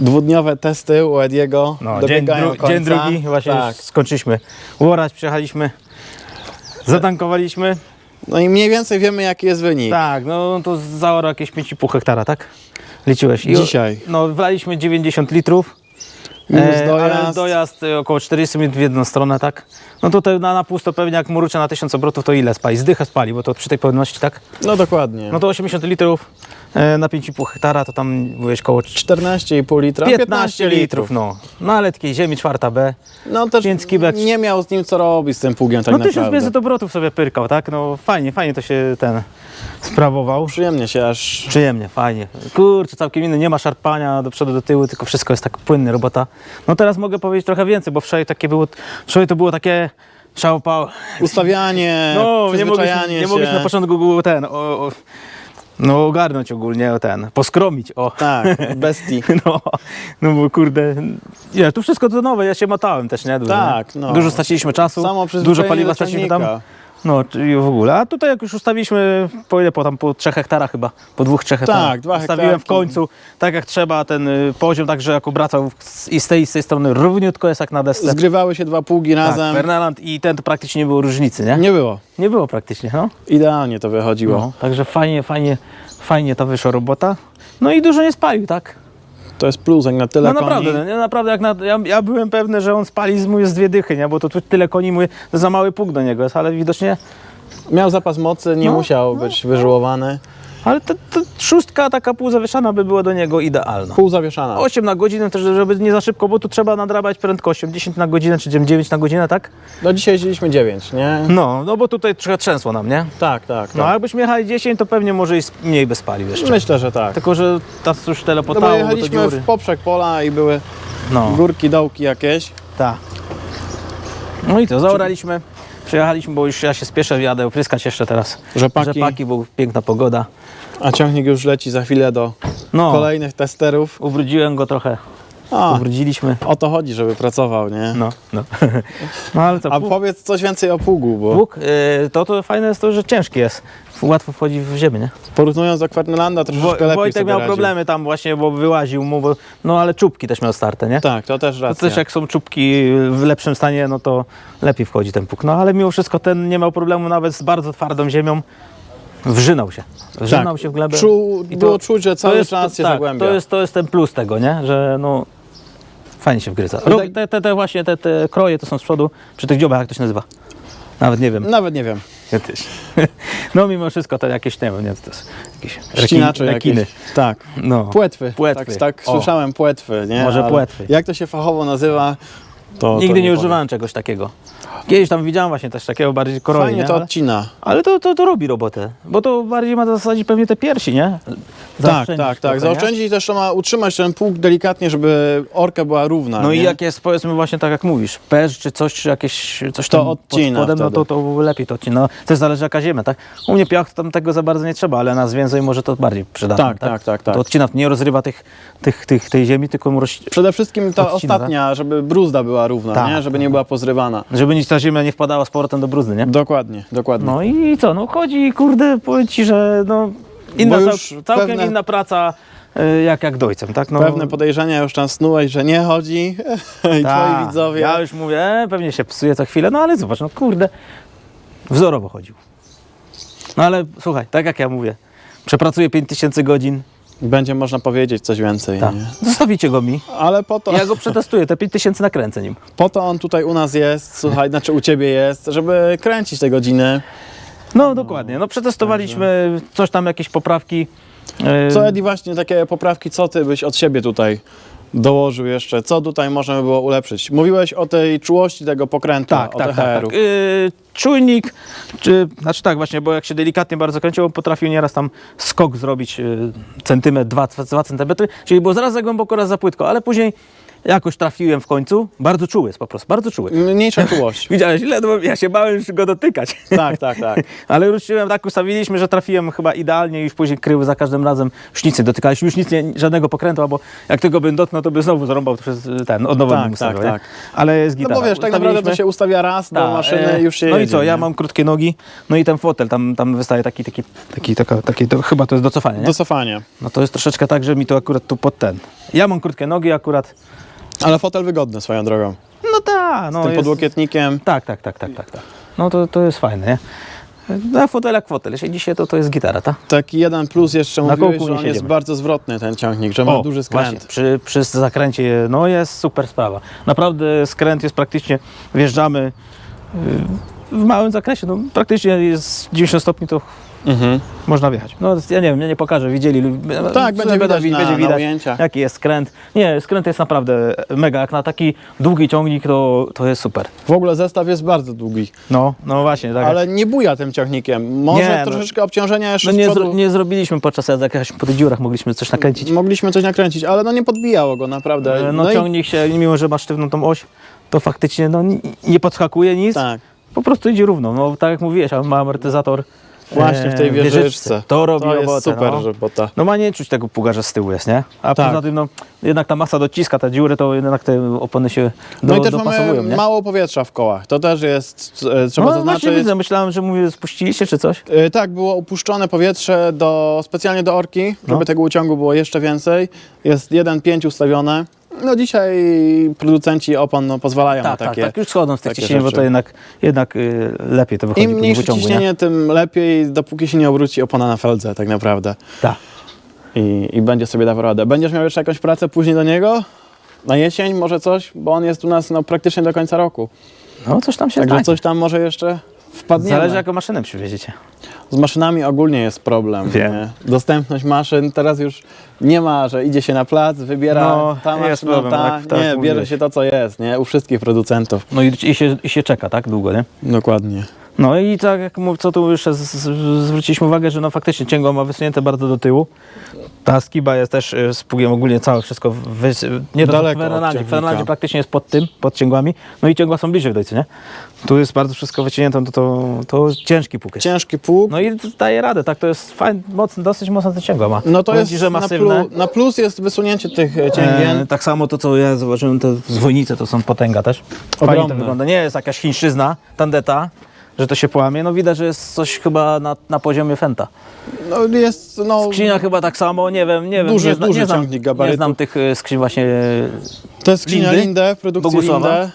Dwudniowe testy u Ediego No, dzień, dru- końca. dzień drugi właśnie Tak. skończyliśmy łorać, przejechaliśmy, zatankowaliśmy. No i mniej więcej wiemy jaki jest wynik. Tak, no to zaora jakieś 5,5 hektara, tak? Liczyłeś. I Dzisiaj. No, wlaliśmy 90 litrów. E, dojazd. Ale dojazd e, około 40 minut w jedną stronę, tak? No tutaj na, na pusto pewnie jak murucze na 1000 obrotów to ile spali? Zdychę spali, bo to przy tej pojemności, tak? No dokładnie. No to 80 litrów e, na 5,5 hektara to tam byłeś koło 14,5 litra. 15 litrów, no. No ale takiej ziemi czwarta B. No też Więc kibek- nie miał z nim co robić z tym pługiem tak no 1500 naprawdę. obrotów sobie pyrkał, tak? No fajnie, fajnie to się ten sprawował. Przyjemnie się aż... Przyjemnie, fajnie. Kurczę, całkiem inny, nie ma szarpania do przodu, do tyłu, tylko wszystko jest tak płynne, robota. No teraz mogę powiedzieć trochę więcej, bo wczoraj takie było, wczoraj to było takie szałpał. Ustawianie, No, nie przyzwyczajanie nie mogliśmy na początku ten, o, o, no ogarnąć ogólnie, o ten, poskromić, o. Tak, bestii. No, no bo kurde, nie, tu wszystko to nowe, ja się matałem też, nie? Dużo, Tak, no. Dużo straciliśmy czasu, dużo paliwa straciliśmy tam. No, i w ogóle. A tutaj jak już ustawiliśmy, po ile? Po tam po 3 hektarach chyba, po dwóch, trzech hektarach. Tak, dwa Ustawiłem w końcu, tak jak trzeba, ten y, poziom, także jak obracał z- i z tej i z tej strony równiutko jest jak na desce. Zgrywały się dwa pługi tak, razem. Fernaland i ten to praktycznie nie było różnicy, nie? Nie było. Nie było praktycznie, no. Idealnie to wychodziło. no. Także fajnie, fajnie, fajnie to wyszła robota. No i dużo nie spalił, tak? To jest plus, jak na tyle No naprawdę, koni. nie, naprawdę jak na, ja, ja byłem pewny, że on spali z mu jest dwie dychy, nie? Bo to tu tyle koni mu to za mały pług do niego jest, ale widocznie Miał zapas mocy, nie No, musiał być wyżyłowany. Ale ta, ta szóstka taka półzawieszana by była do niego idealna. Pół zawieszana. 8 na godzinę też, żeby nie za szybko, bo tu trzeba nadrabiać prędkością. 10 na godzinę, czy 9 na godzinę, tak? No dzisiaj jeździliśmy 9, nie? No, no bo tutaj trochę trzęsło nam, nie? Tak, tak. No, tak. jakbyśmy jechali 10, to pewnie może i mniej by spalił jeszcze. Myślę, że tak. Tylko, że ta już No telepotało, bo bo jechaliśmy w poprzek pola i były No, górki, dołki jakieś. tak. No i to, zaoraliśmy. Przyjechaliśmy, bo już ja się spieszę, jadę opryskać jeszcze teraz Rzepaki. rzepaki, bo piękna pogoda. A ciągnik już leci za chwilę do No, kolejnych testerów. ubrudziłem go trochę, A, ubrudziliśmy. o to chodzi, żeby pracował, nie? No, no. no ale co, A pług- powiedz coś więcej o pługu, bo Pług, y, to, to fajne jest to, że ciężki jest. Łatwo wchodzi w ziemię, nie? porównując do Kwarnelanda troszeczkę Wo, lepiej Wojtek sobie miał radził. problemy tam właśnie, bo wyłaził mu, bo, no ale czubki też miał starte, nie? Tak, to też To racja. też jak są czubki w lepszym stanie, no to lepiej wchodzi ten pług. No ale mimo wszystko ten nie miał problemu nawet z bardzo twardą ziemią. Wrzynał się. Wrzynał się w glebę. Tak. Czu, I to- było czuć, że cały czas się tak, zagłębia. To jest, to jest ten plus tego, nie? Że no fajnie się wgryza. I Ro- tak- Te, te, te właśnie te, te kroje to są z przodu, przy tych dziobach jak to się nazywa. Nawet nie wiem. Nawet nie wiem. Ja też. No mimo wszystko to jakieś, nie wiem, nie, to jest jakieś rekin, Ścinacze rekiny. jakieś. Tak. No. Płetwy. Płetwy. Tak, tak O. słyszałem płetwy, nie? Może Ale płetwy. Jak to się fachowo nazywa, to Nigdy to nie, powiem. używałem czegoś takiego. Kiedyś tam widziałem właśnie też takiego bardziej koroi, Fajnie nie? to Ale, odcina. ale to, to, to robi robotę, bo to bardziej ma zasadzić pewnie te piersi, nie? Tak, Zaoszczędzić tak, trochę, tak. nie? Zaoszczędzić też to ma utrzymać ten pług delikatnie, żeby orka była równa. No i nie? jak jest powiedzmy właśnie tak jak mówisz, perz czy coś, czy jakieś coś To tam odcina pod spodem, no to, to lepiej to odcina. No, też zależy jaka ziemia, tak? U mnie piach tam tego za bardzo nie trzeba, ale nas więcej może to bardziej przydatne, Tak, tak, tak, tak. To odcina, nie rozrywa tych, tych, tych, tej ziemi, tylko mu roz... Przede wszystkim ta Odcina, ostatnia, żeby bruzda była równa, Tak. nie? żeby nie była pozrywana. żeby nic ta ziemia nie wpadała z powrotem do bruzdy, nie? Dokładnie, dokładnie. No i co, no chodzi, kurde, powiem ci, że no inna, Bo cał, już całkiem pewne- inna praca y, jak, jak dojcem, tak? No, Pewne podejrzenia już tam snułeś, że nie chodzi i tak, twoi widzowie. Ja już mówię, e, pewnie się psuje co chwilę, no ale zobacz, no kurde, wzorowo chodził. No ale słuchaj, tak jak ja mówię, przepracuję 5000 godzin, Będzie można powiedzieć coś więcej. tak. Nie? zostawicie go mi, Ale po to, ja go przetestuję, te 5000 nakręcę nim. po to on tutaj u nas jest, słuchaj, znaczy u ciebie jest, żeby kręcić te godziny. No dokładnie, no przetestowaliśmy coś tam, jakieś poprawki. y, Co Edi właśnie takie poprawki, co ty byś od siebie tutaj dołożył jeszcze? Co tutaj można by było ulepszyć? Mówiłeś o tej czułości tego pokrętu, Tak, o tak, tak. Tak. Yy, czujnik, czy, znaczy tak właśnie, bo jak się delikatnie bardzo kręciło, on potrafił nieraz tam skok zrobić yy, centymetr, dwa, dwa centymetry, czyli było zaraz za głęboko, raz za płytko, ale później jakoś trafiłem w końcu. Bardzo czuły jest po prostu, bardzo czuły. Mniejsza czułość. Widziałeś, ledwo ja się bałem już go dotykać. tak, tak, tak. Ale ruszyłem, tak ustawiliśmy, że trafiłem chyba idealnie i już później kryły za każdym razem nie dotykałeś, już nic nie, żadnego pokrętu, albo jak tego bym dotknął, to by znowu zarąbał przez ten, od nowa Tak, ustawiał, tak, tak. Ale jest No gitara. bo wiesz, tak naprawdę to się ustawia raz do Tak, maszyny e, i już się No i jedzie, co, ja nie? mam krótkie nogi, no i ten fotel, tam, tam wystaje taki, taki, taki, taka, taki to, chyba to jest do cofania, nie? Do cofania. No to jest troszeczkę tak, że mi to akurat tu pod ten. Ja mam krótkie nogi akurat, Ale fotel wygodny swoją drogą. no tak, no Z tym jest, podłokietnikiem. Tak, tak, tak, tak, tak, tak. No to, to jest fajne, nie? No, a fotel jak fotel, jeśli dzisiaj to, to jest gitara, tak? Taki jeden plus jeszcze Na mówiłeś, że on jest bardzo zwrotny ten ciągnik, że ma O, duży skręt. Właśnie, przy, przy zakręcie, no jest super sprawa. Naprawdę skręt jest praktycznie, wjeżdżamy yy, w małym zakresie, no praktycznie jest 90 stopni, to Mhm. można wjechać. No ja nie wiem, ja nie pokażę, widzieli. Tak, będzie widać na- na ujęciach. jaki jest skręt. Nie, skręt jest naprawdę mega, jak na taki długi ciągnik to, to jest super. W ogóle zestaw jest bardzo długi, No, no właśnie, tak. ale nie buja tym ciągnikiem. Może Nie, no. troszeczkę obciążenia jeszcze no nie, zro, nie zrobiliśmy podczas jazdy, jak jakaś po tych dziurach mogliśmy coś nakręcić. Mogliśmy coś nakręcić, ale no nie podbijało go naprawdę. E, No, i- ciągnik się, mimo że ma sztywną tą oś, to faktycznie no, ni- nie podskakuje nic, Tak, po prostu idzie równo. No tak jak mówiłeś, ma amortyzator właśnie w tej e, wieżyczce. To robi to robotę. jest super no. robota. No ma nie czuć tego pługarza z tyłu jest, nie? A Tak. poza tym, no, jednak ta masa dociska, te dziury, to jednak te opony się do, No i też mamy nie? mało powietrza w kołach. To też jest, e, trzeba no zaznaczyć. właśnie widzę, myślałem, że mówię, spuściliście czy coś. E, Tak, było upuszczone powietrze do, specjalnie do orki, żeby No. tego uciągu było jeszcze więcej. Jest 1,5 ustawione. No dzisiaj producenci opon no, pozwalają Tak, na tak, takie. tak, już schodzą z tych ciśnień, bo to jednak, jednak y, lepiej to wychodzi Im mniejsze wyciągu, ciśnienie, nie? tym lepiej, dopóki się nie obróci opona na feldze tak naprawdę. Tak. I, I będzie sobie dawał radę. Będziesz miał jeszcze jakąś pracę później do niego? Na jesień może coś? Bo on jest u nas no, praktycznie do końca roku. No coś tam się Także znajdzie. coś tam może jeszcze wpadnie. Zależy jaką maszynę przywieziecie. Z maszynami ogólnie jest problem. Wiem. Nie? Dostępność maszyn teraz już nie ma, że idzie się na plac, wybiera No, ta jest maszyna, problem, ta. tak- tak nie, bierze mówiłeś. się to, co jest, nie? U wszystkich producentów. No i, i, się, i się czeka, tak? Długo, nie? Dokładnie. No i tak jak mów, co tu jeszcze z, z, zwróciliśmy uwagę, że no faktycznie cięgło ma wysunięte bardzo do tyłu. Ta skiba jest też y, z pługiem ogólnie całe wszystko wys... nie Daleko w od Fernandzie. W ciągnika. Praktycznie jest pod tym, pod cięgłami. No i cięgła są bliżej w dojcy, nie? Tu jest bardzo wszystko wycięte, to, to, to ciężki pług jest. Ciężki pług. No i daje radę, tak? To jest fajny, mocny, dosyć mocno te cięgła ma. No to Powiem jest ci, że na, masywne. plu, na plus jest wysunięcie tych e, cięgien. E, tak samo to, co ja zauważyłem, te zwojnice to są potęga też. Fajnie to Ogromne. wygląda. Nie jest jakaś chińszczyzna, tandeta, że to się połamie. No widać, że jest coś chyba na, na poziomie Fenta. No jest, no, Skrzynia chyba tak samo, nie wiem, nie wiem. Duży- nie, zna, duży nie, znam, ciągnik gabarytu. nie znam tych e, skrzyń właśnie. to jest skrzynia Lindy? Lindę w produkcji Bogusława?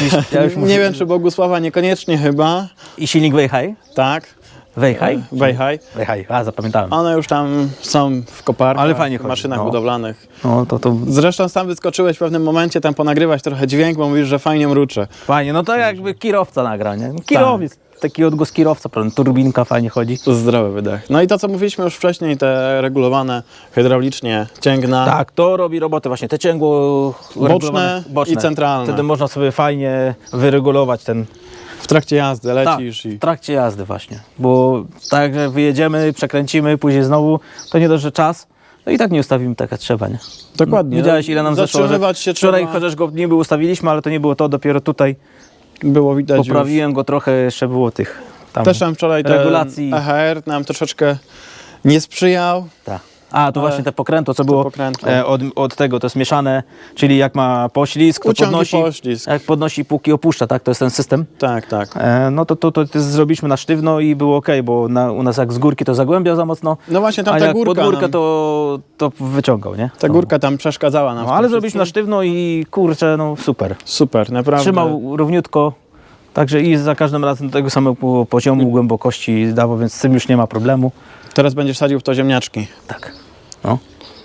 Lindę. Ja już Nie wiem, czy Bogusława niekoniecznie chyba. I silnik Weihai? Tak. Weihai? Wejhaj. Weihai, a zapamiętałem. One już tam są w koparkach, Ale fajnie w chodzi, maszynach no. budowlanych. No to to Zresztą sam wyskoczyłeś w pewnym momencie tam ponagrywać trochę dźwięk, bo mówisz, że fajnie mruczy. fajnie. No to jakby kierowca nagra, nie? Kierowiec. Taki odgłos kierowca, prawda? turbinka fajnie chodzi. Zdrowy wydech. No i to, co mówiliśmy już wcześniej, te regulowane hydraulicznie cięgna. Tak, to robi robotę właśnie. Te cięgło regulowane- i centralne. Wtedy można sobie fajnie wyregulować ten W trakcie jazdy tak, lecisz i... w trakcie jazdy właśnie. Bo tak, że wyjedziemy, przekręcimy, później znowu, to nie dość, że czas, no i tak nie ustawimy tak jak trzeba, nie? Dokładnie. Widziałeś ile nam zeszło, że się wczoraj trzeba. chociaż go niby ustawiliśmy, ale to nie było to, dopiero tutaj Było widać już. poprawiłem go trochę, jeszcze było tych tam. Też wczoraj regulacji. EHR nam troszeczkę nie sprzyjał. Tak. A, to właśnie te pokrętło, co było pokrętło. e, od, od tego, to jest mieszane, czyli jak ma poślizg, to Uciąg i podnosi, poślizg. jak podnosi póki opuszcza, tak, to jest ten system. Tak, tak. E, no to, to, to, to zrobiliśmy na sztywno i było ok, bo na, u nas jak z górki to zagłębiał za mocno, No właśnie tam a ta jak górka pod górkę nam, to, to wyciągał, nie? Ta No. górka tam przeszkadzała nam. w No, tym ale zrobiliśmy na wszystkim. sztywno i kurczę, no super. Super, naprawdę. Trzymał równiutko, także i za każdym razem do tego samego poziomu głębokości dawał, więc z tym już nie ma problemu. Teraz będziesz sadził w to ziemniaczki. Tak. No,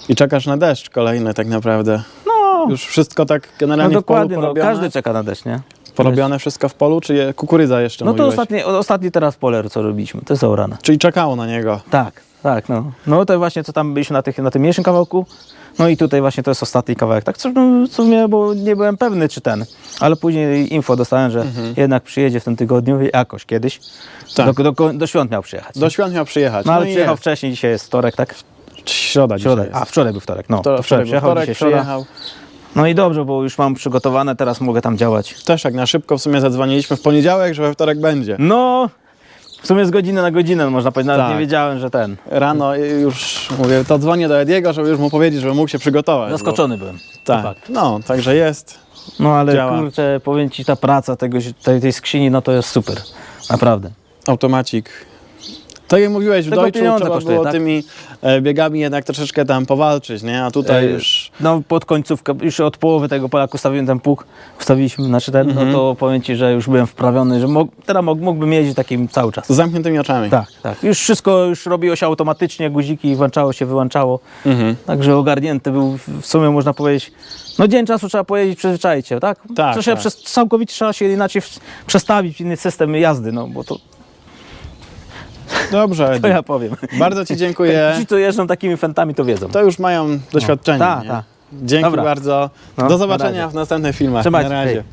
I czekasz na deszcz kolejny tak naprawdę. no, Już wszystko tak no generalnie dokładnie, w no, polu porobione? każdy czeka na deszcz, nie? Porobione wszystko w polu, czy je, kukurydza jeszcze No to mówiłeś? ostatni, ostatni teraz poler, co robiliśmy, to jest orana. Czyli czekało na niego. Tak, tak, no. No to właśnie, co tam byliśmy na, tych, na tym mniejszym kawałku, no i tutaj właśnie to jest ostatni kawałek. Tak, co, no, co mnie, bo nie byłem pewny, czy ten, ale później info dostałem, że jednak przyjedzie w tym tygodniu, jakoś kiedyś. Tak. Do, do, do świąt miał przyjechać. Do świąt miał przyjechać. no ale i przyjechał jest. wcześniej, dzisiaj jest wtorek, tak? Środa Środa. dzisiaj A, jest. wczoraj był wtorek, no. Wczoraj, to wczoraj był przyjechał, wtorek, dzisiaj przyjechał. No i dobrze, bo już mam przygotowane, teraz mogę tam działać. Też jak na szybko w sumie zadzwoniliśmy w poniedziałek, że we wtorek będzie. No, w sumie z godziny na godzinę można powiedzieć, nawet Tak. nie wiedziałem, że ten. Rano już mówię, to dzwonię do Ediego, żeby już mu powiedzieć, żeby mógł się przygotować. Zaskoczony byłem. Bo, tak, fakt. no, także jest. No ale Działa. kurczę, powiem Ci, ta praca tego, tej, tej skrzyni, no to jest super. Naprawdę. Automatik. Tak jak mówiłeś, w Tylko Deutschu pieniądze trzeba kosztuje, było tak? tymi e, biegami jednak troszeczkę tam powalczyć, nie? A tutaj E, już... No pod końcówkę, już od połowy tego pola jak ustawiłem ten pług, ustawiliśmy, znaczy ten, Mhm. no to powiem Ci, że już byłem wprawiony, że mógł, teraz mógł, mógłbym jeździć takim cały czas. Z zamkniętymi oczami. Tak, tak. Już wszystko już robiło się automatycznie, guziki włączało się, wyłączało. Mhm. Także ogarnięty był w sumie można powiedzieć. No dzień czasu trzeba pojeździć, przyzwyczaić się, tak? Tak, się tak. Przez, całkowicie trzeba się inaczej w- przestawić w inny system jazdy, no bo to, Dobrze, to ja powiem. Bardzo Ci dziękuję. Ci, co jeżdżą takimi fentami, to wiedzą. To już mają doświadczenie. Nie? tak. Dzięki Dobra. bardzo. No, Do na zobaczenia razie. w następnych filmach. Trzymajcie Na razie. Hej.